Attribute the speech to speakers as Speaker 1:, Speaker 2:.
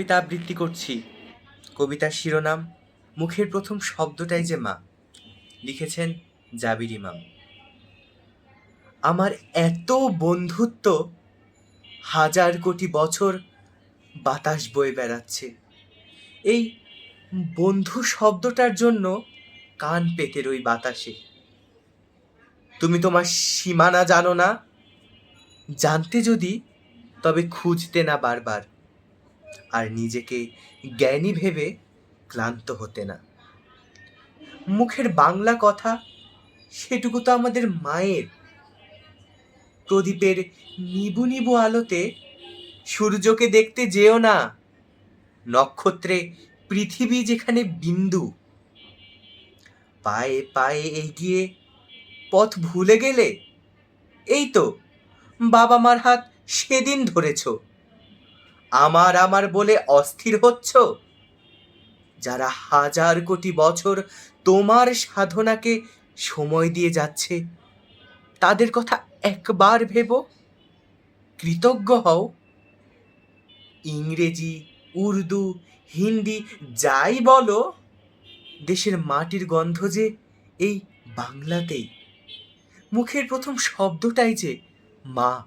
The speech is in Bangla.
Speaker 1: কবিতা আবৃত্তি করছি। কবিতার শিরোনাম, মুখের প্রথম শব্দটাই যে মা। লিখেছেন জাবির ইমাম। আমার এত বন্ধুত্ব, হাজার কোটি বছর বাতাস বয়ে বেড়াচ্ছে। এই বন্ধু শব্দটার জন্য কান পেতে রই বাতাসে। তুমি তোমার সীমানা জানো না? জানতে যদি, তবে খুঁজতে না বারবার। আর নিজেকে জ্ঞানী ভেবে ক্লান্ত হতে না। মুখের বাংলা কথা সেটুকু তো আমাদের মায়ের। প্রদীপের নিবু নিবু আলোতে সূর্যকে দেখতে যেও না। নক্ষত্রে পৃথিবী যেখানে বিন্দু। পায়ে পায়ে এগিয়ে পথ ভুলে গেলে, এই তো বাবা মার হাত সেদিন ধরেছ। আমার আমার বলে অস্থির হচ্ছ? যারা হাজার কোটি বছর তোমার সাধনাকে সময় দিয়ে যাচ্ছে, তাদের কথা একবার ভেবো। কৃতজ্ঞ হও। ইংরেজি, উর্দু, হিন্দি যাই বলো, দেশের মাটির গন্ধ যে এই বাংলাতেই। মুখের প্রথম শব্দটাই যে মা।